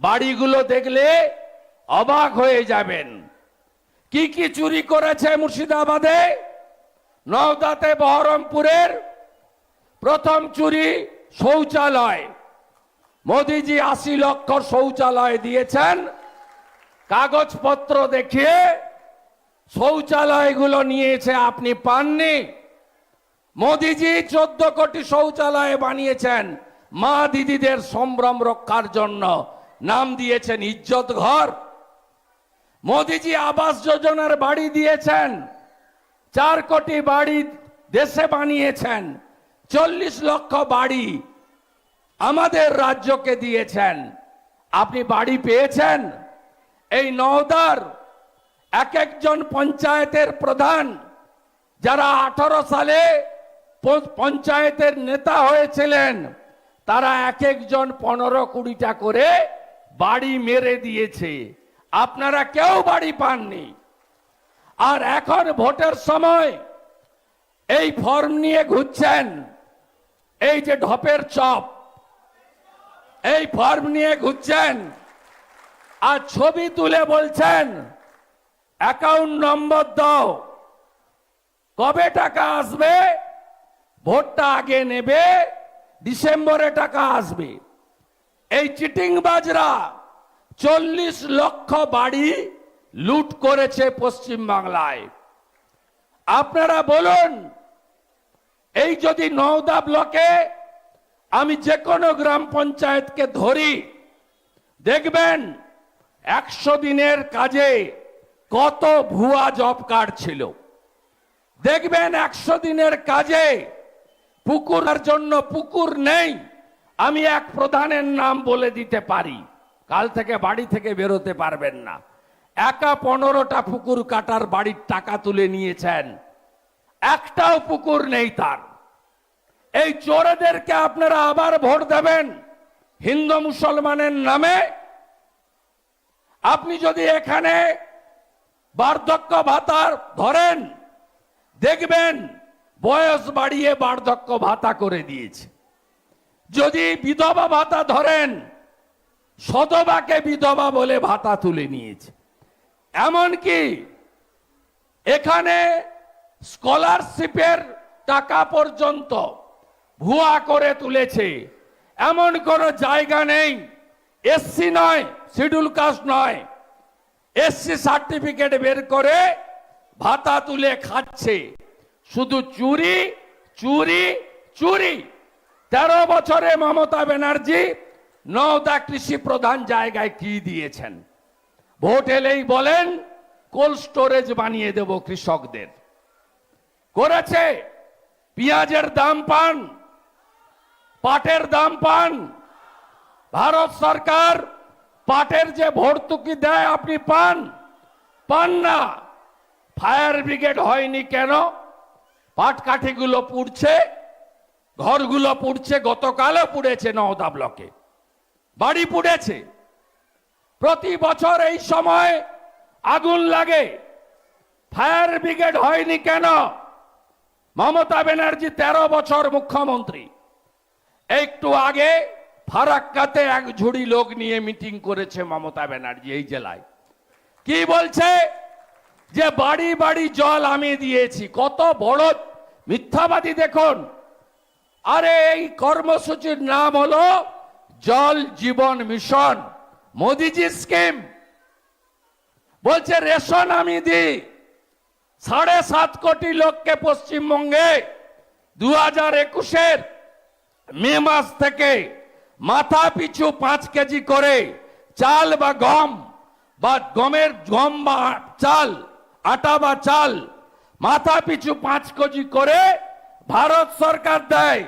বাড়িগুলো দেখলে অবাক হয়ে যাবেন। কি কি চুরি করেছে মুর্শিদাবাদে? নওদাতে বহরমপুরের প্রথম চুরি শৌচালয়। মোদিজি আশি লক্ষ শৌচালয় দিয়েছেন। কাগজপত্র দেখিয়ে শৌচালয়গুলো নিয়েছে আপনি পাননি। মোদিজি চোদ্দ কোটি শৌচালয় বানিয়েছেন। মা দিদিদের সম্ভ্রম রক্ষার জন্য। নাম দিয়েছেন ইজ্জত ঘর। মোদিজি আবাস যোজনার বাড়ি দিয়েছেন। চার কোটি বাড়ি দেশে বানিয়েছেন। চল্লিশ লক্ষ বাড়ি আমাদের রাজ্যকে দিয়েছেন। আপনি বাড়ি পেয়েছেন? এই নওদার এক একজন পঞ্চায়েতের প্রধান, যারা আঠারো সালে পঞ্চায়েতের নেতা হয়েছিলেন, তারা এক একজন পনেরো কুড়িটা করে বাড়ি মেরে দিয়েছে। আপনারা কেউ বাড়ি পাননি। আর এখন ভোটের সময়। এই ফর্ম নিয়ে ঘুরছেন। এই যে ঢপের চপ। এই ফর্ম নিয়ে ঘুরছেন। আর ছবি তুলে বলছেন, অ্যাকাউন্ট নম্বর দাও। কবে টাকা আসবে? ভোটটা আগে নেবে। ডিসেম্বরে টাকা আসবে। এই চিটিং বাজরা চল্লিশ লক্ষ বাড়ি লুট করেছে পশ্চিম বাংলায়। আপনারা বলুন, এই যদি নওদা ব্লকে আমি যে কোনো গ্রাম পঞ্চায়েতকে ধরি, দেখবেন একশো দিনের কাজে কত ভুয়া জব কার্ড ছিল। দেখবেন একশো দিনের কাজে পুকুরের জন্য পুকুর নেই। আমি এক প্রধানের নাম বলে দিতে পারি। কাল থেকে বাড়ি থেকে বেরোতে পারবেন না। একা পনেরোটা পুকুর কাটার বাড়ির টাকা তুলে নিয়েছেন। একটাও পুকুর নেই তার। এই চোরেদেরকে আপনারা আবার ভোট দেবেন হিন্দু মুসলমানের নামে। আপনি যদি এখানে বার্ধক্য ভাতার ধরেন, দেখবেন বয়স বাড়িয়ে বার্ধক্য ভাতা করে দিয়েছে। যদি বিধবা ভাতা ধরেন সদবাকে বিধবা বলে ভাতা তুলে নিয়েছে। এমনকি এখানে স্কলারশিপের টাকা পর্যন্ত ভুয়া করে তুলেছে। এমন কোন জায়গা নেই এসসি নয়, শিডিউল কাস্ট নয়। এসসি সার্টিফিকেট বের করে ভাতা তুলে খাচ্ছে। শুধু চুরি চুরি চুরি। তেরো বছরে মমতা ব্যানার্জি নওদা কৃষি প্রধান জায়গায় কি দিয়েছেন? ভোট এলেই বলেন, কোল্ড স্টোরেজ বানিয়ে দেব কৃষকদের। করেছে, পেঁয়াজের দাম পান, পাটের দাম পান। ভারত সরকার পাটের যে ভর্তুকি দেয় আপনি পান? পান না। ফায়ার ব্রিগেড হয়নি কেন? পাট কাঠিগুলো পুড়ছে ঘরগুলো পুড়ছে, গতকালও পুড়েছে নওদা ব্লকে। বাড়ি পুড়েছে। প্রতি বছর এই সময় আগুন লাগে। ফায়ার ব্রিগেড হয়নি কেন? মমতা ব্যানার্জি তেরো বছর মুখ্যমন্ত্রী। একটু আগে ফারাক্কাতে এক ঝুড়ি লোক নিয়ে মিটিং করেছে মমতা ব্যানার্জি এই জেলায়। কি বলছে? যে বাড়ি বাড়ি জল আমি দিয়েছি। কত বড় মিথ্যাবাদী দেখুন। আরে এই কর্মসূচির নাম হলো জল জীবন মিশন, মোদিজি স্কিম। বলছে, রেশন আমি দিই। সাড়ে সাত কোটি লোককে পশ্চিমবঙ্গে দু হাজার একুশের মে মাস থেকে মাথা পিছু পাঁচ কেজি করে চাল বা গম বা গমের গম বা চাল, আটা বা চাল মাথা পিছু পাঁচ কেজি করে ভারত সরকার দেয়।